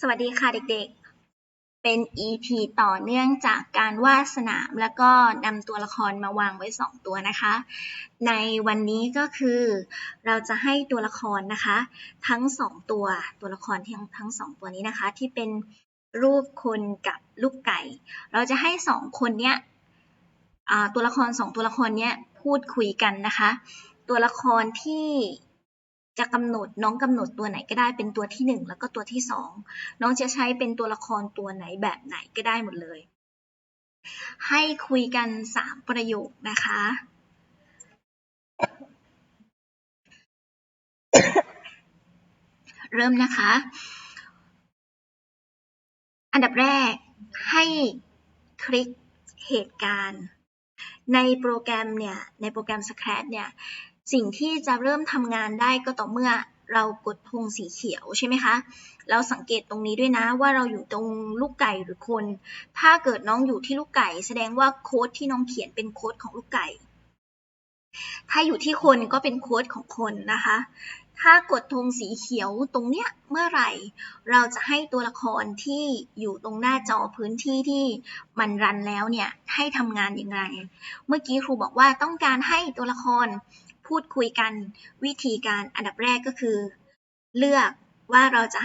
สวัสดีค่ะเด็กๆ เป็น EP ต่อเนื่องจากการวาดสนามแล้วก็นำตัวละครมาวางไว้ 2 ตัวนะคะ ในวันนี้ก็คือเราจะให้ตัวละครนะคะ ทั้ง 2 ตัวตัวละครทั้งทั้ง2ตัวนี้นะคะ ที่เป็นรูปคนกับลูกไก่ เราจะให้ 2 คนเนี้ยตัวละคร 2 ตัวละครเนี้ยพูดคุยกันนะคะ ตัวละครที่ จะกำหนดน้องกำหนดตัวไหนก็ได้เป็นตัวที่หนึ่งแล้วก็ตัวที่สองน้องจะใช้เป็นตัวละครตัวไหนแบบไหนก็ได้หมดเลย ให้คุยกันสามประโยคนะคะ เริ่มนะคะ อันดับแรกให้คลิกเหตุการณ์ ในโปรแกรมเนี่ย ในโปรแกรม Scratch เนี่ย สิ่งที่จะเริ่มทำงานได้ก็ต่อเมื่อเรากดธงสีเขียวใช่ไหมคะ เราสังเกตตรงนี้ด้วยนะว่าเราอยู่ตรงลูกไก่หรือคน ถ้าเกิดน้องอยู่ที่ลูกไก่ แสดงว่าโค้ดที่น้องเขียนเป็นโค้ดของลูกไก่ ถ้าอยู่ที่คนก็เป็นโค้ดของคนนะคะ ถ้ากดธงสีเขียวตรงเนี้ยเมื่อไหร่ เราจะให้ตัวละครที่อยู่ตรงหน้าจอพื้นที่ที่มันรันแล้วเนี่ยให้ทำงานอย่างไร เมื่อกี้ครูบอกว่าต้องการให้ตัวละคร พูดคุยกันวิธีการอันดับแรกก็คือ เลือกว่าเราจะ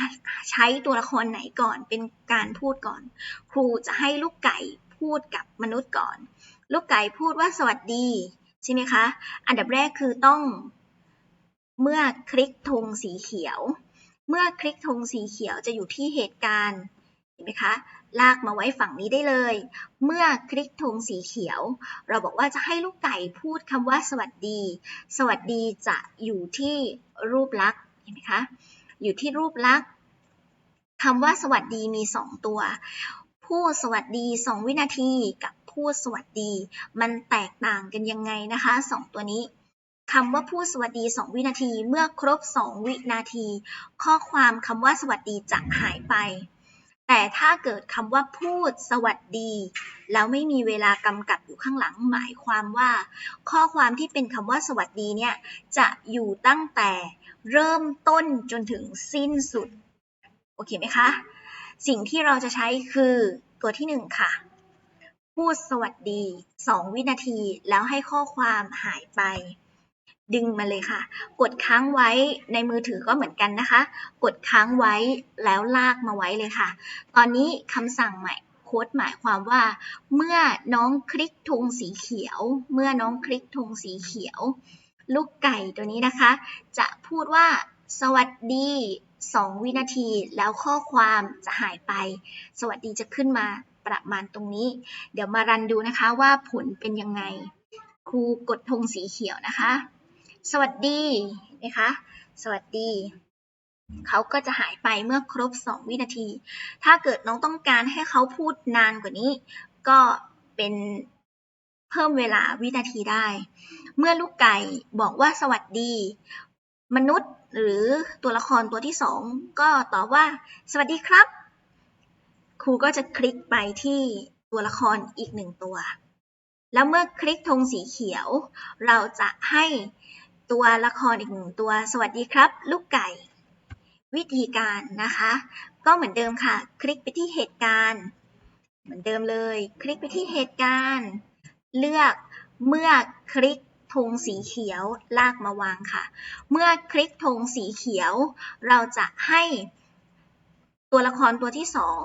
ใช้ตัวละครไหนก่อนเป็นการพูดก่อน ครูจะให้ลูกไก่พูดกับมนุษย์ก่อน ลูกไก่พูดว่าสวัสดีใช่ไหมคะ อันดับแรกคือต้องเมื่อคลิกธงสีเขียว เมื่อคลิกธงสีเขียวจะอยู่ที่เหตุการณ์เห็นไหมคะ ลากมาไว้ฝั่งนี้ได้เลย เมื่อคลิกธงสีเขียว เราบอกว่าจะให้ลูกไก่พูดคำว่าสวัสดี สวัสดีจะอยู่ที่รูปลักษณ์เห็นไหมคะ อยู่ที่รูปลักษณ์คำว่าสวัสดีมี 2 ตัวพูดสวัสดี 2 วินาทีกับพูดสวัสดี มันแตกต่างกันยังไงนะคะ 2 ตัวนี้คำว่าพูดสวัสดี 2 วินาที เมื่อครบ 2 วินาที ข้อความคำว่าสวัสดีจะหายไป แต่ถ้าเกิดคำว่าพูดสวัสดี แล้วไม่มีเวลากำกับอยู่ข้างหลัง หมายความว่า ข้อความที่เป็นคำว่าสวัสดีเนี่ยจะอยู่ตั้งแต่เริ่มต้นจนถึงสิ้นสุด โอเคไหมคะ สิ่งที่เราจะใช้คือตัวที่หนึ่งค่ะ พูดสวัสดี 2 วินาทีแล้วให้ข้อความหายไป ดึงมาเลยค่ะ กดค้างไว้ในมือถือก็เหมือนกันนะคะ กดค้างไว้แล้วลากมาไว้เลยค่ะ ตอนนี้คำสั่งใหม่โค้ดหมายความว่า เมื่อน้องคลิกธงสีเขียว เมื่อน้องคลิกธงสีเขียว ลูกไก่ตัวนี้นะคะ จะพูดว่า สวัสดี 2 วินาที แล้วข้อความจะหายไป สวัสดีจะขึ้นมาประมาณตรงนี้ เดี๋ยวมารันดูนะคะว่าผลเป็นยังไง ครูกดธงสีเขียวนะคะ สวัสดีนะคะ สวัสดี เขาก็จะหายไปเมื่อครบ 2 วินาที ถ้าเกิดน้องต้องการให้เขาพูดนานกว่านี้ ก็เป็นเพิ่มเวลาวินาทีได้ เมื่อลูกไก่บอกว่าสวัสดี มนุษย์หรือตัวละครตัวที่สองก็ตอบว่า สวัสดีครับ ครูก็จะคลิกไปที่ตัวละครอีกหนึ่งตัว แล้วเมื่อคลิกธงสีเขียว เราจะให้ ตัวละครอีกหนึ่งตัว สวัสดีครับ ลูกไก่ วิธีการนะคะ ก็เหมือนเดิมค่ะ คลิกไปที่เหตุการณ์ เหมือนเดิมเลย คลิกไปที่เหตุการณ์ เลือกเมื่อคลิกธงสีเขียวลากมาวางค่ะ เมื่อคลิกธงสีเขียว เราจะให้ตัวละครตัวที่สอง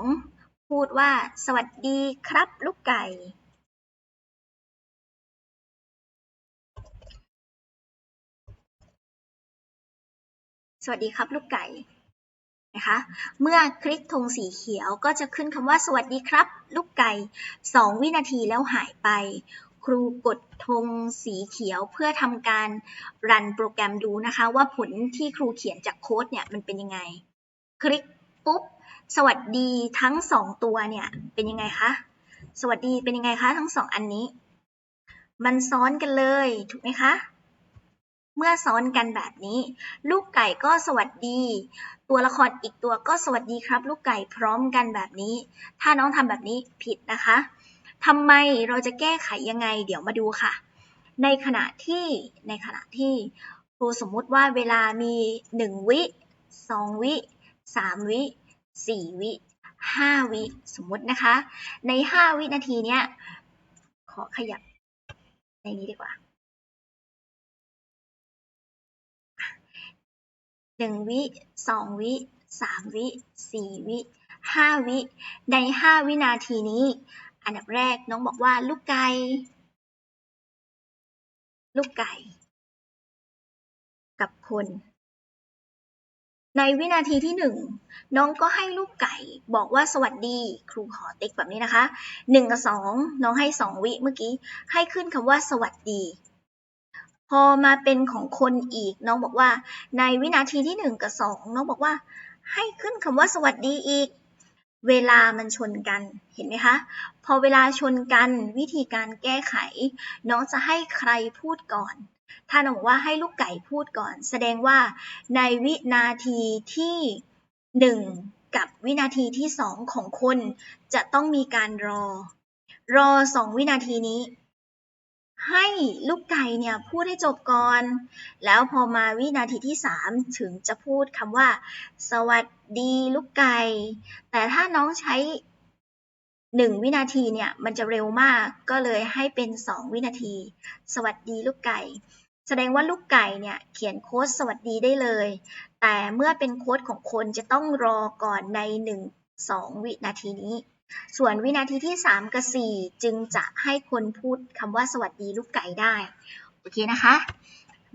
พูดว่า สวัสดีครับ ลูกไก่ สวัสดีครับลูกไก่นะคะ เมื่อคลิกธงสีเขียวก็จะขึ้นคำว่าสวัสดีครับ ลูกไก่ 2 วินาทีแล้วหายไป ครูกดธงสีเขียวเพื่อทำการรันโปรแกรมดูนะคะว่าผลที่ครูเขียนจากโค้ดเนี่ยมันเป็นยังไง คลิกปุ๊บสวัสดีทั้ง 2 ตัวเนี่ยเป็นยังไงคะ สวัสดีเป็นยังไงคะทั้ง 2 อันนี้ มันซ้อนกันเลยถูกไหมคะ เมื่อซ้อนกันแบบนี้ ลูกไก่ก็สวัสดี ตัวละครอีกตัวก็สวัสดีครับ ลูกไก่พร้อมกันแบบนี้ ถ้าน้องทำแบบนี้ผิดนะคะทำไมเราจะแก้ไขยังไง เดี๋ยวมาดูค่ะ ในขณะที่ในขณะที่ครูสมมุติว่าเวลามี 1 วิ 2 วิ 3 วิ 4 วิ 5 วิสมมุตินะคะ ใน 5 วินาทีเนี้ยขอขยับในนี้ดีกว่า 1วิ2วิ3วิ4วิ5วิ ใน5วินาทีนี้ อันดับแรกน้องบอกว่าลูกไก่ ลูกไก่ กับคน ในวินาทีที่หนึ่งน้องก็ให้ลูกไก่บอกว่าสวัสดีครูขอติ๊กแบบนี้นะคะหนึ่งกับสองน้องให้สองวิเมื่อกี้ ให้ขึ้นคำว่าสวัสดี พอมาเป็นของคนอีกน้องบอกว่า ในวินาทีที่หนึ่งกับสองน้องบอกว่า ให้ขึ้นคำว่าสวัสดีอีก เวลามันชนกันเห็นไหมคะ พอเวลาชนกันวิธีการแก้ไข น้องจะให้ใครพูดก่อน ถ้าน้องบอกว่าให้ลูกไก่พูดก่อน แสดงว่าในวินาทีที่ 1 กับวินาทีที่ 2 ของคน จะต้องมีการรอ รอ 2 วินาทีนี้ ให้ลูกไก่เนี่ยพูดให้จบก่อน แล้วพอมาวินาทีที่ 3 ถึงจะพูดคำว่า สวัสดีลูกไก่ แต่ถ้าน้องใช้ 1 วินาทีเนี่ยมันจะเร็วมากก็เลยให้เป็น 2 วินาที สวัสดีลูกไก่ แสดงว่าลูกไก่เนี่ยเขียนโค้ดสวัสดีได้เลย แต่เมื่อเป็นโค้ดของคนจะต้องรอก่อนใน 1 2 วินาทีนี้ ส่วนวินาทีที่ 3 กับ 4 จึงจะให้คนพูดคำว่าสวัสดีลูกไก่ได้ โอเคนะคะ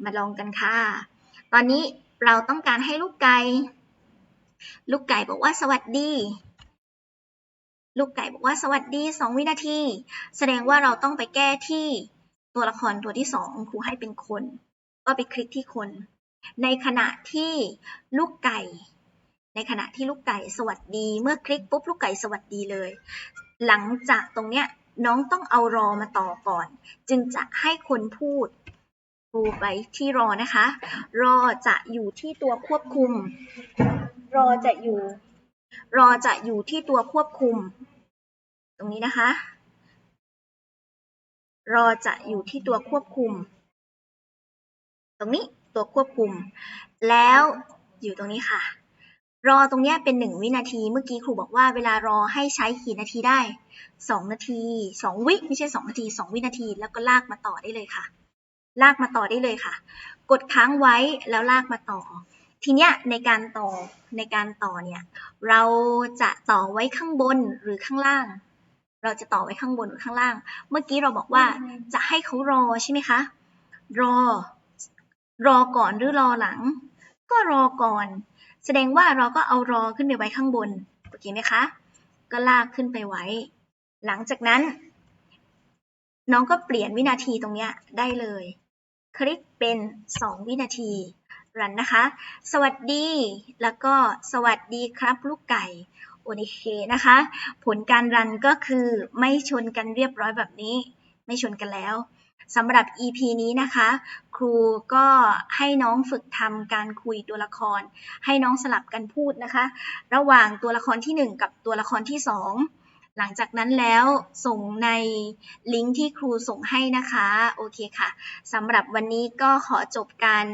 มาลองกันค่ะ ตอนนี้เราต้องการให้ลูกไก่ ลูกไก่บอกว่าสวัสดี ลูกไก่บอกว่าสวัสดี 2 วินาที แสดงว่าเราต้องไปแก้ที่ตัวละครตัวที่ 2 ครูให้เป็นคน ก็ไปคลิกที่คน ในขณะที่ลูกไก่ ในขณะที่ลูกไก่สวัสดี เมื่อคลิกปุ๊บลูกไก่สวัสดีเลย หลังจากตรงเนี้ยน้องต้องเอารอมาต่อก่อน จึงจะให้คนพูดครูไปที่รอนะคะ รอจะอยู่ที่ตัวควบคุม รอจะอยู่ รอจะอยู่ที่ตัวควบคุม ตรงนี้นะคะ รอจะอยู่ที่ตัวควบคุม ตรงนี้ตัวควบคุม แล้วอยู่ตรงนี้ค่ะ รอตรงนี้เป็นหนึ่งวินาที เมื่อกี้ครูบอกว่าเวลารอให้ใช้กี่นาทีได้สองนาทีสองวิไม่ใช่สองนาทีสองวินาที แล้วก็ลากมาต่อได้เลยค่ะ ลากมาต่อได้เลยค่ะ กดค้างไว้แล้วลากมาต่อ ทีเนี้ยในการต่อในการต่อเนี่ยเราจะต่อไว้ข้างบนหรือข้างล่าง เราจะต่อไว้ข้างบนหรือข้างล่าง เมื่อกี้เราบอกว่าจะให้เขารอใช่ไหมคะ รอ รอก่อนหรือรอหลัง ก็รอก่อน แสดงว่าเราก็เอารอขึ้นไปไว้ข้างบนโอเคไหมคะ ก็ลากขึ้นไปไว้ หลังจากนั้น น้องก็เปลี่ยนวินาทีตรงเนี้ยได้เลย คลิกเป็น 2 วินาทีรันนะคะ สวัสดี แล้วก็สวัสดีครับลูกไก่โอเคนะคะ ผลการรันก็คือไม่ชนกันเรียบร้อยแบบนี้ ไม่ชนกันแล้ว สำหรับ EP นี้นะคะ ครูก็ให้น้องฝึกทำการคุยตัวละคร ให้น้องสลับกันพูดนะคะ ระหว่างตัวละครที่ 1 กับตัวละครที่ 2 หลังจากนั้นแล้วส่งในลิงก์ที่ครูส่งให้นะคะ โอเคค่ะสำหรับวันนี้ก็ขอจบการ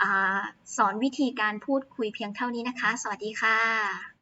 อาสอนวิธีการพูดคุยเพียงเท่านี้นะคะ สวัสดีค่ะ